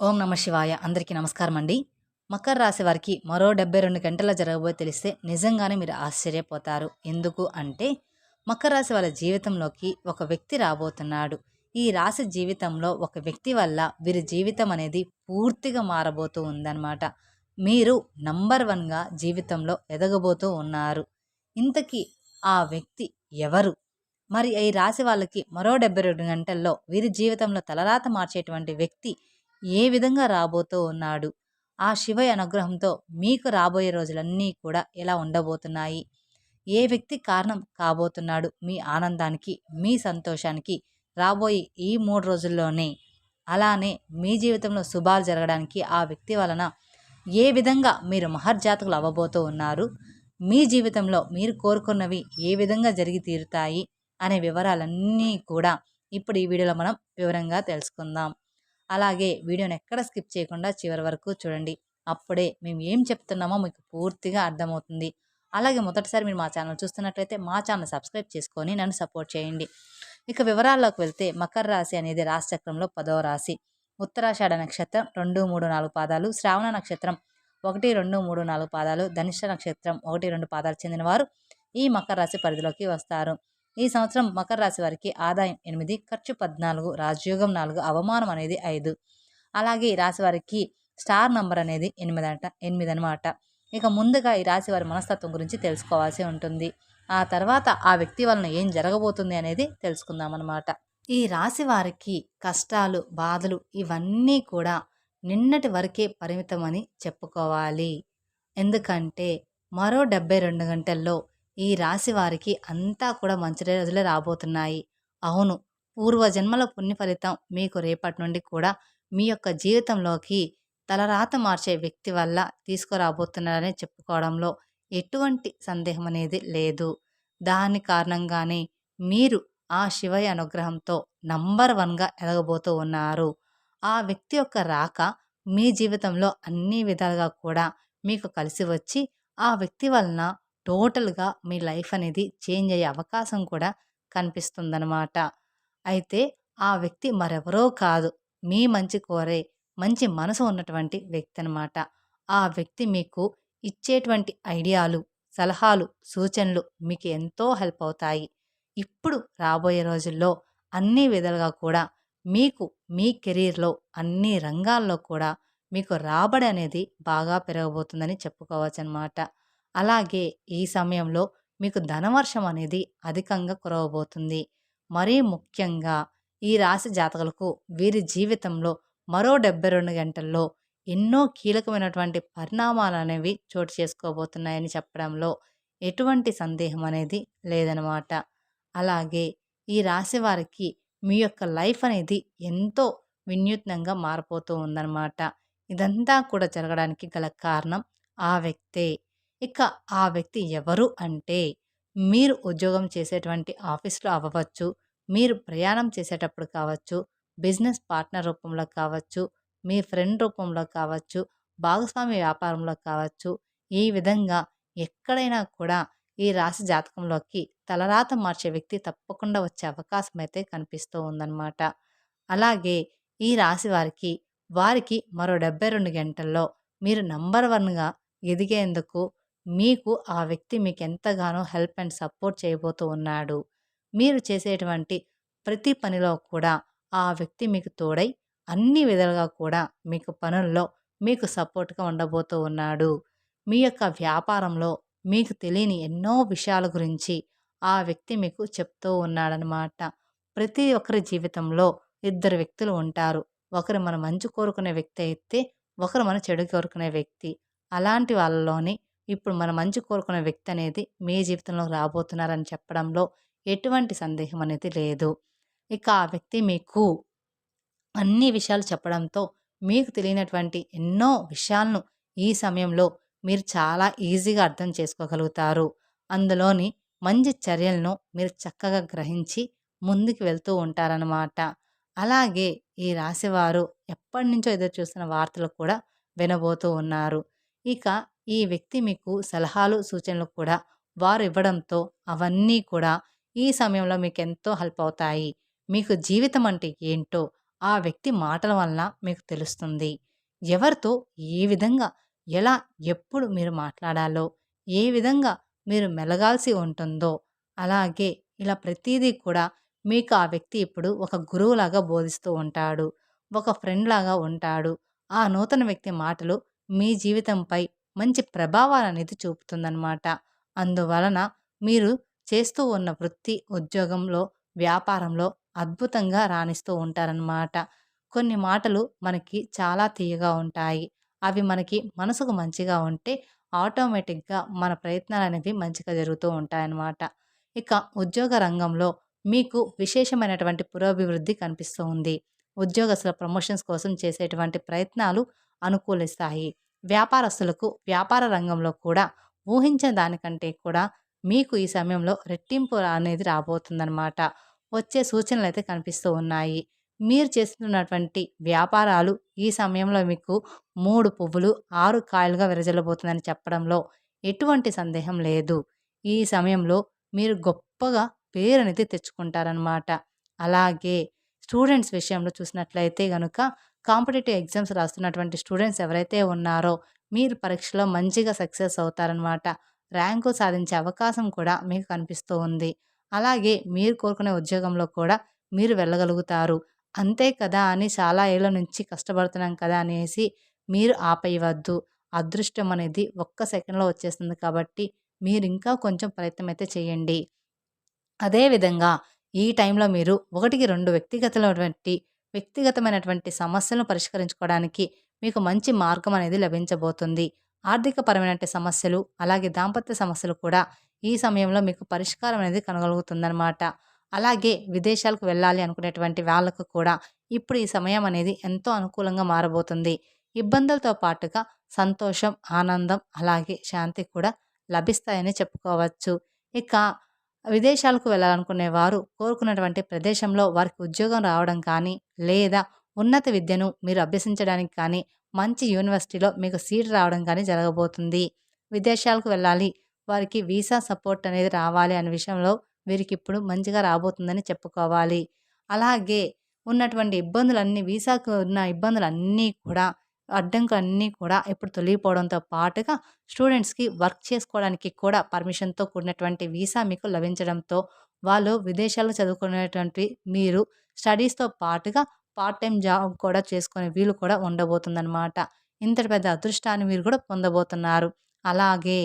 ఓం నమ శివాయ. అందరికీ నమస్కారం అండి. మకర రాశి వారికి మరో డెబ్బై రెండు గంటల జరగబోయే తెలిస్తే నిజంగానే మీరు ఆశ్చర్యపోతారు. ఎందుకు అంటే మకర రాశి వాళ్ళ జీవితంలోకి ఒక వ్యక్తి రాబోతున్నాడు. ఈ రాశి జీవితంలో ఒక వ్యక్తి వల్ల వీరి జీవితం అనేది పూర్తిగా మారబోతూ ఉందన్నమాట. మీరు నంబర్ వన్గా జీవితంలో ఎదగబోతూ ఉన్నారు. ఇంతకీ ఆ వ్యక్తి ఎవరు? మరి ఈ రాశి వాళ్ళకి మరో డెబ్బై రెండు గంటల్లో వీరి జీవితంలో తలరాత మార్చేటువంటి వ్యక్తి ఏ విధంగా రాబోతూ ఉన్నాడు? ఆ శివయ అనుగ్రహంతో మీకు రాబోయే రోజులన్నీ కూడా ఎలా ఉండబోతున్నాయి? ఏ వ్యక్తి కారణం కాబోతున్నాడు? మీ ఆనందానికి మీ సంతోషానికి రాబోయే ఈ మూడు రోజుల్లోనే అలానే మీ జీవితంలో శుభాలు జరగడానికి ఆ వ్యక్తి వలన ఏ విధంగా మీరు మహర్జాతకులు అవ్వబోతూ ఉన్నారు? మీ జీవితంలో మీరు కోరుకున్నవి ఏ విధంగా జరిగి తీరుతాయి? అనే వివరాలన్నీ కూడా ఇప్పుడు ఈ వీడియోలో మనం వివరంగా తెలుసుకుందాం. అలాగే వీడియోని ఎక్కడ స్కిప్ చేయకుండా చివరి వరకు చూడండి. అప్పుడే మేము ఏం చెప్తున్నామో మీకు పూర్తిగా అర్థమవుతుంది. అలాగే మొదటిసారి మీరు మా ఛానల్ చూస్తున్నట్లయితే మా ఛానల్ సబ్స్క్రైబ్ చేసుకొని నన్ను సపోర్ట్ చేయండి. ఇక వివరాల్లోకి వెళ్తే మకర రాశి అనేది రాశిచక్రంలో పదవ రాశి. ఉత్తరాషాఢ నక్షత్రం రెండు మూడు నాలుగు పాదాలు శ్రావణ నక్షత్రం ఒకటి రెండు మూడు నాలుగు పాదాలు ధనిష్ట నక్షత్రం ఒకటి రెండు పాదాలు చెందినవారు ఈ మకర రాశి పరిధిలోకి వస్తారు. ఈ సంవత్సరం మకర రాశి వారికి ఆదాయం ఎనిమిది ఖర్చు పద్నాలుగు రాజయోగం నాలుగు అవమానం అనేది ఐదు. అలాగే ఈ రాశి వారికి స్టార్ నంబర్ అనేది ఎనిమిది అంట ఎనిమిది అనమాట ఇక ముందుగా ఈ రాశి వారి మనస్తత్వం గురించి తెలుసుకోవాల్సి ఉంటుంది. ఆ తర్వాత ఆ వ్యక్తి వలన ఏం జరగబోతుంది అనేది తెలుసుకుందాం అనమాట ఈ రాశి వారికి కష్టాలు బాధలు ఇవన్నీ కూడా నిన్నటి వరకే పరిమితమని చెప్పుకోవాలి. ఎందుకంటే మరో డెబ్బై రెండు గంటల్లో ఈ రాశి వారికి అంతా కూడా మంచి రోజులే రాబోతున్నాయి. అవును పూర్వజన్మల పుణ్య ఫలితం మీకు రేపటి నుండి కూడా మీ యొక్క జీవితంలోకి తలరాత మార్చే వ్యక్తి వల్ల తీసుకురాబోతున్నారని చెప్పుకోవడంలో ఎటువంటి సందేహం అనేది లేదు. దాని కారణంగానే మీరు ఆ శివయ్య అనుగ్రహంతో నంబర్ వన్గా ఎదగబోతూ ఉన్నారు. ఆ వ్యక్తి యొక్క రాక మీ జీవితంలో అన్ని విధాలుగా కూడా మీకు కలిసి వచ్చి ఆ వ్యక్తి వలన టోటల్గా మీ లైఫ్ అనేది చేంజ్ అయ్యే అవకాశం కూడా కనిపిస్తుందన్నమాట. అయితే ఆ వ్యక్తి మరెవరో కాదు. మీ మంచి కోరే మంచి మనసు ఉన్నటువంటి వ్యక్తి అనమాట ఆ వ్యక్తి మీకు ఇచ్చేటువంటి ఐడియాలు సలహాలు సూచనలు మీకు ఎంతో హెల్ప్ అవుతాయి. ఇప్పుడు రాబోయే రోజుల్లో అన్ని విధాలుగా కూడా మీకు మీ కెరీర్లో అన్ని రంగాల్లో కూడా మీకు రాబడి అనేది బాగా పెరగబోతుందని చెప్పుకోవచ్చు అనమాట అలాగే ఈ సమయంలో మీకు ధనవర్షం అనేది అధికంగా కురవబోతుంది. మరీ ముఖ్యంగా ఈ రాశి జాతకులకు వీరి జీవితంలో మరో డెబ్బై రెండు గంటల్లో ఎన్నో కీలకమైనటువంటి పరిణామాలు అనేవి చోటు చేసుకోబోతున్నాయని చెప్పడంలో ఎటువంటి సందేహం అనేది లేదనమాట అలాగే ఈ రాశి వారికి మీ యొక్క లైఫ్ అనేది ఎంతో వినూత్నంగా మారిపోతూ ఉందన్నమాట. ఇదంతా కూడా జరగడానికి గల కారణం ఆ వ్యక్తే. ఇక ఆ వ్యక్తి ఎవరు అంటే మీరు ఉద్యోగం చేసేటువంటి ఆఫీస్లో అవ్వచ్చు మీరు ప్రయాణం చేసేటప్పుడు కావచ్చు బిజినెస్ పార్ట్నర్ రూపంలో కావచ్చు మీ ఫ్రెండ్ రూపంలో కావచ్చు భాగస్వామి వ్యాపారంలో కావచ్చు ఈ విధంగా ఎక్కడైనా కూడా ఈ రాశి జాతకంలోకి తలరాత మార్చే వ్యక్తి తప్పకుండా వచ్చే అవకాశం అయితే కనిపిస్తూ ఉందన్నమాట. అలాగే ఈ రాశి వారికి వారికి మరో డెబ్బై రెండు గంటల్లో మీరు నంబర్ వన్గా ఎదిగేందుకు మీకు ఆ వ్యక్తి మీకు ఎంతగానో హెల్ప్ అండ్ సపోర్ట్ చేయబోతూ ఉన్నాడు. మీరు చేసేటువంటి ప్రతి పనిలో కూడా ఆ వ్యక్తి మీకు తోడై అన్ని విధాలుగా కూడా మీకు పనుల్లో మీకు సపోర్ట్గా ఉండబోతూ ఉన్నాడు. మీ యొక్క వ్యాపారంలో మీకు తెలియని ఎన్నో విషయాల గురించి ఆ వ్యక్తి మీకు చెప్తూ ఉన్నాడనమాట ప్రతి ఒక్కరి జీవితంలో ఇద్దరు వ్యక్తులు ఉంటారు. ఒకరు మన మంచి కోరుకునే వ్యక్తి అయితే ఒకరు మన చెడు కోరుకునే వ్యక్తి. అలాంటి వాళ్ళలోని ఇప్పుడు మన మంచి కోరుకునే వ్యక్తి అనేది మీ జీవితంలో రాబోతున్నారని చెప్పడంలో ఎటువంటి సందేహం అనేది లేదు. ఇక ఆ వ్యక్తి మీకు అన్ని విషయాలు చెప్పడంతో మీకు తెలియనటువంటి ఎన్నో విషయాలను ఈ సమయంలో మీరు చాలా ఈజీగా అర్థం చేసుకోగలుగుతారు. అందులోని మంచి చర్యలను మీరు చక్కగా గ్రహించి ముందుకు వెళ్తూ ఉంటారన్నమాట. అలాగే ఈ రాశివారు ఎప్పటి నుంచో ఎదురు చూస్తున్న వార్తలు కూడా వినబోతూ ఉన్నారు. ఇక ఈ వ్యక్తి మీకు సలహాలు సూచనలు కూడా వారు ఇవ్వడంతో అవన్నీ కూడా ఈ సమయంలో మీకు ఎంతో హెల్ప్ అవుతాయి. మీకు జీవితం అంటే ఏంటో ఆ వ్యక్తి మాటల వలన మీకు తెలుస్తుంది. ఎవరితో ఏ విధంగా ఎలా ఎప్పుడు మీరు మాట్లాడాలో ఏ విధంగా మీరు మెలగాల్సి ఉంటుందో అలాగే ఇలా ప్రతిదీ కూడా మీకు ఆ వ్యక్తి ఇప్పుడు ఒక గురువులాగా బోధిస్తూ ఉంటాడు. ఒక ఫ్రెండ్ లాగా ఉంటాడు. ఆ నూతన వ్యక్తి మాటలు మీ జీవితంపై మంచి ప్రభావాలు అనేది చూపుతుందన్నమాట. అందువలన మీరు చేస్తూ ఉన్న వృత్తి ఉద్యోగంలో వ్యాపారంలో అద్భుతంగా రాణిస్తూ ఉంటారన్నమాట. కొన్ని మాటలు మనకి చాలా తీయగా ఉంటాయి. అవి మనకి మనసుకు మంచిగా ఉంటే ఆటోమేటిక్గా మన ప్రయత్నాలు అనేవి మంచిగా జరుగుతూ ఉంటాయన్నమాట. ఇక ఉద్యోగ రంగంలో మీకు విశేషమైనటువంటి పురోభివృద్ధి కనిపిస్తూ ఉంది. ఉద్యోగస్తుల ప్రమోషన్స్ కోసం చేసేటువంటి ప్రయత్నాలు అనుకూలిస్తాయి. వ్యాపారస్తులకు వ్యాపార రంగంలో కూడా ఊహించిన దానికంటే కూడా మీకు ఈ సమయంలో రెట్టింపు అనేది రాబోతుందన్నమాట. వచ్చే సూచనలు అయితే కనిపిస్తూ ఉన్నాయి. మీరు చేస్తున్నటువంటి వ్యాపారాలు ఈ సమయంలో మీకు మూడు పువ్వులు ఆరు కాయలుగా విరజల్లబోతుందని చెప్పడంలో ఎటువంటి సందేహం లేదు. ఈ సమయంలో మీరు గొప్పగా పేరు అనేది తెచ్చుకుంటారనమాట అలాగే స్టూడెంట్స్ విషయంలో చూసినట్లయితే కనుక కాంపిటేటివ్ ఎగ్జామ్స్ రాస్తున్నటువంటి స్టూడెంట్స్ ఎవరైతే ఉన్నారో మీరు పరీక్షలో మంచిగా సక్సెస్ అవుతారనమాట ర్యాంకు సాధించే అవకాశం కూడా మీకు కనిపిస్తూ ఉంది. అలాగే మీరు కోరుకునే ఉద్యోగంలో కూడా మీరు వెళ్ళగలుగుతారు. అంతే కదా అని చాలా ఏళ్ళ నుంచి కష్టపడుతున్నాం కదా అనేసి మీరు ఆపేయవద్దు. అదృష్టం అనేది ఒక్క సెకండ్లో వచ్చేస్తుంది కాబట్టి మీరు ఇంకా కొంచెం ప్రయత్నం అయితే చేయండి. అదేవిధంగా ఈ టైంలో మీరు ఒకటికి రెండు వ్యక్తిగతమైనటువంటి వ్యక్తిగతమైనటువంటి సమస్యలను పరిష్కరించుకోవడానికి మీకు మంచి మార్గం అనేది లభించబోతుంది. ఆర్థికపరమైన సమస్యలు అలాగే దాంపత్య సమస్యలు కూడా ఈ సమయంలో మీకు పరిష్కారం అనేది కనగలుగుతుందన్నమాట. అలాగే విదేశాలకు వెళ్ళాలి అనుకునేటువంటి వాళ్ళకు కూడా ఇప్పుడు ఈ సమయం అనేది ఎంతో అనుకూలంగా మారబోతుంది. ఇబ్బందులతో పాటుగా సంతోషం ఆనందం అలాగే శాంతి కూడా లభిస్తాయని చెప్పుకోవచ్చు. ఇక విదేశాలకు వెళ్ళాలనుకునే వారు కోరుకున్నటువంటి ప్రదేశంలో వారికి ఉద్యోగం రావడం కానీ లేదా ఉన్నత విద్యను మీరు అభ్యసించడానికి కానీ మంచి యూనివర్సిటీలో మీకు సీట్ రావడం కానీ జరగబోతుంది. విదేశాలకు వెళ్ళాలి వారికి వీసా సపోర్ట్ అనేది రావాలి అనే విషయంలో వీరికి ఇప్పుడు మంచిగా రాబోతుందని చెప్పుకోవాలి. అలాగే ఉన్నటువంటి ఇబ్బందులన్నీ వీసాకు ఉన్న ఇబ్బందులన్నీ కూడా అడ్డంకులన్నీ కూడా ఇప్పుడు తొలగిపోవడంతో పాటుగా స్టూడెంట్స్కి వర్క్ చేసుకోవడానికి కూడా పర్మిషన్తో కూడినటువంటి వీసా మీకు లభించడంతో వాళ్ళు విదేశాల్లో చదువుకునేటువంటి మీరు స్టడీస్తో పాటుగా పార్ట్ టైం జాబ్ కూడా చేసుకునే వీలు కూడా ఉండబోతుందన్నమాట. ఇంతటి పెద్ద అదృష్టాన్ని మీరు కూడా పొందబోతున్నారు. అలాగే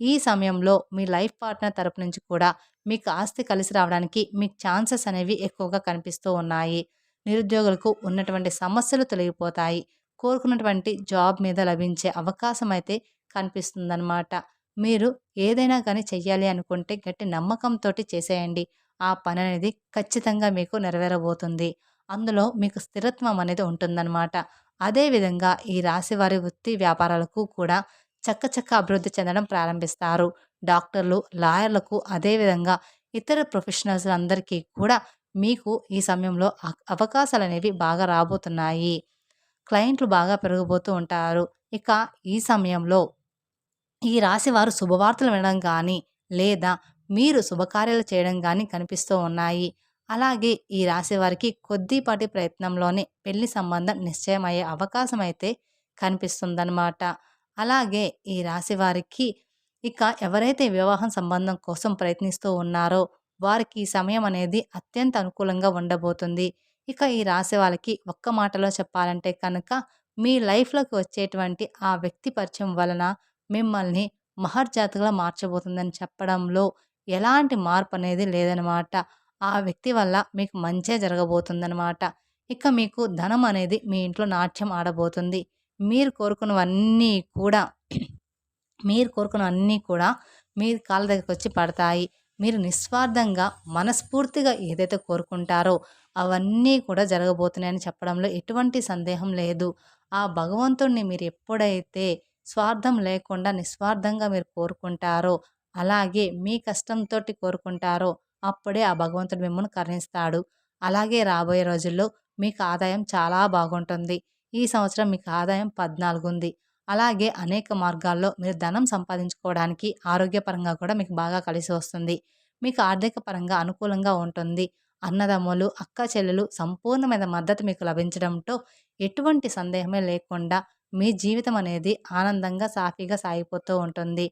ఈ సమయంలో మీ లైఫ్ పార్ట్నర్ తరపు నుంచి కూడా మీకు ఆస్తి కలిసి రావడానికి మీకు ఛాన్సెస్ అనేవి ఎక్కువగా కనిపిస్తూ ఉన్నాయి. నిరుద్యోగులకు ఉన్నటువంటి సమస్యలు తొలగిపోతాయి. కోరుకున్నటువంటి జాబ్ మీద లభించే అవకాశం అయితే కనిపిస్తుందన్నమాట. మీరు ఏదైనా కానీ చెయ్యాలి అనుకుంటే గట్టి నమ్మకంతో చేసేయండి. ఆ పని అనేది ఖచ్చితంగా మీకు నెరవేరబోతుంది. అందులో మీకు స్థిరత్వం అనేది ఉంటుందన్నమాట. అదేవిధంగా ఈ రాశి వారి వృత్తి వ్యాపారాలకు కూడా చక్క చక్క అభివృద్ధి చెందడం ప్రారంభిస్తారు. డాక్టర్లు లాయర్లకు అదేవిధంగా ఇతర ప్రొఫెషనల్స్ అందరికీ కూడా మీకు ఈ సమయంలో అవకాశాలు అనేవి బాగా రాబోతున్నాయి. క్లయింట్లు బాగా పెరిగిపోతూ ఉంటారు. ఇక ఈ సమయంలో ఈ రాశి వారు శుభవార్తలు వినడం కానీ లేదా మీరు శుభకార్యాలు చేయడం కానీ కనిపిస్తూ ఉన్నాయి. అలాగే ఈ రాశి వారికి కొద్దిపాటి ప్రయత్నంలోనే పెళ్ళి సంబంధం నిశ్చయమయ్యే అవకాశం అయితే కనిపిస్తుందన్నమాట. అలాగే ఈ రాశి వారికి ఇక ఎవరైతే వివాహం సంబంధం కోసం ప్రయత్నిస్తూ ఉన్నారో వారికి ఈ సమయం అనేది అత్యంత అనుకూలంగా ఉండబోతుంది. ఇక ఈ రాశి వాళ్ళకి ఒక్క మాటలో చెప్పాలంటే కనుక మీ లైఫ్లోకి వచ్చేటువంటి ఆ వ్యక్తి పరిచయం వలన మిమ్మల్ని మహర్జాతగా మార్చబోతుందని చెప్పడంలో ఎలాంటి మార్పు అనేది లేదనమాట. ఆ వ్యక్తి వల్ల మీకు మంచే జరగబోతుందనమాట. ఇక మీకు ధనం అనేది మీ ఇంట్లో నాట్యం ఆడబోతుంది. మీరు కోరుకున్నవన్నీ కూడా మీరు కోరుకున్నవన్నీ కూడా మీ కాళ్ళ దగ్గరకు వచ్చి పడతాయి. మీరు నిస్వార్థంగా మనస్ఫూర్తిగా ఏదైతే కోరుకుంటారో అవన్నీ కూడా జరగబోతున్నాయని చెప్పడంలో ఎటువంటి సందేహం లేదు. ఆ భగవంతుణ్ణి మీరు ఎప్పుడైతే స్వార్థం లేకుండా నిస్వార్థంగా మీరు కోరుకుంటారో అలాగే మీ కష్టంతో కోరుకుంటారో అప్పుడే ఆ భగవంతుడు మిమ్మల్ని కరుణిస్తాడు. అలాగే రాబోయే రోజుల్లో మీకు ఆదాయం చాలా బాగుంటుంది. ఈ సంవత్సరం మీకు ఆదాయం పద్నాలుగు ఉంది. అలాగే అనేక మార్గాల్లో మీరు ధనం సంపాదించుకోవడానికి ఆరోగ్యపరంగా కూడా మీకు బాగా కలిసి వస్తుంది. మీకు ఆర్థిక పరంగా అనుకూలంగా ఉంటుంది. అన్నదమ్ములు అక్క చెల్లెలు సంపూర్ణమైన మద్దతు మీకు లభించడంతో ఎటువంటి సందేహమే లేకుండా మీ జీవితం అనేది ఆనందంగా సాఫీగా సాగిపోతూ ఉంటుంది.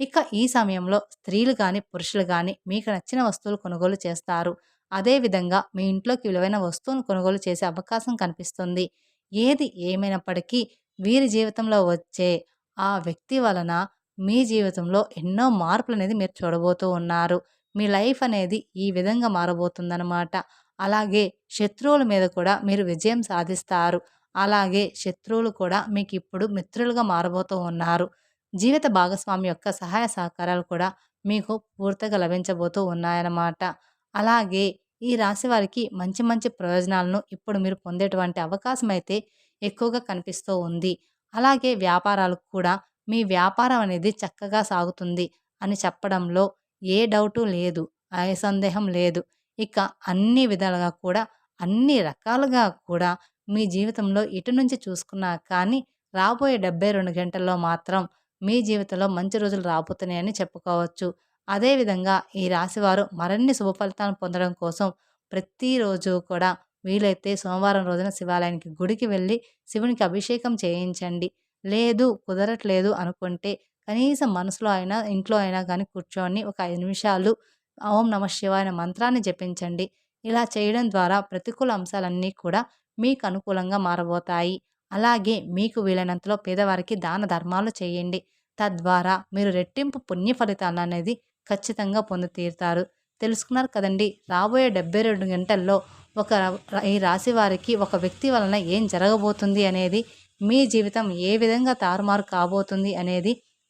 ఇక ఈ సమయంలో స్త్రీలు కానీ పురుషులు కానీ మీకు నచ్చిన వస్తువులు కొనుగోలు చేస్తారు. అదేవిధంగా మీ ఇంట్లోకి విలువైన వస్తువును కొనుగోలు చేసే అవకాశం కనిపిస్తుంది. ఏది ఏమైనప్పటికీ వీరి జీవితంలో వచ్చే ఆ వ్యక్తి వలన మీ జీవితంలో ఎన్నో మార్పులు అనేది మీరు చూడబోతూ ఉన్నారు. మీ లైఫ్ అనేది ఈ విధంగా మారబోతుందన్నమాట. అలాగే శత్రువుల మీద కూడా మీరు విజయం సాధిస్తారు. అలాగే శత్రువులు కూడా మీకు ఇప్పుడు మిత్రులుగా మారబోతూ ఉన్నారు. జీవిత భాగస్వామి యొక్క సహాయ సహకారాలు కూడా మీకు పూర్తిగా లభించబోతూ ఉన్నాయన్నమాట. అలాగే ఈ రాశి వారికి మంచి మంచి ప్రయోజనాలను ఇప్పుడు మీరు పొందేటువంటి అవకాశం అయితే ఎక్కువగా కనిపిస్తూ ఉంది. అలాగే వ్యాపారాలకు కూడా మీ వ్యాపారం అనేది చక్కగా సాగుతుంది అని చెప్పడంలో ఏ డౌటు లేదు. ఏ సందేహం లేదు. ఇక అన్ని విధాలుగా కూడా అన్ని రకాలుగా కూడా మీ జీవితంలో ఇటు నుంచి చూసుకున్నా కానీ రాబోయే డెబ్బై రెండు గంటల్లో మాత్రం మీ జీవితంలో మంచి రోజులు రాబోతున్నాయని చెప్పుకోవచ్చు. అదేవిధంగా ఈ రాశివారు మరిన్ని శుభ ఫలితాలను పొందడం కోసం ప్రతిరోజు కూడా వీలైతే సోమవారం రోజున శివాలయానికి గుడికి వెళ్ళి శివునికి అభిషేకం చేయించండి. లేదు కుదరట్లేదు అనుకుంటే కనీసం మనసులో అయినా ఇంట్లో అయినా కానీ కూర్చొని ఒక ఐదు నిమిషాలు ఓం నమ శివాయ మంత్రాన్ని జపించండి. ఇలా చేయడం ద్వారా ప్రతికూల అంశాలన్నీ కూడా మీకు అనుకూలంగా మారబోతాయి. అలాగే మీకు వీలైనంతలో పేదవారికి దాన ధర్మాలు చేయండి. తద్వారా మీరు రెట్టింపు పుణ్య ఫలితాలు అనేది ఖచ్చితంగా పొందుతీరుతారు. తెలుసుకున్నారు కదండి రాబోయే డెబ్బై రెండు గంటల్లో ఒక ఈ రాశి వారికి ఒక వ్యక్తి వలన ఏం జరగబోతుంది అనేది మీ జీవితం ఏ విధంగా తారుమారు కాబోతుంది అనేది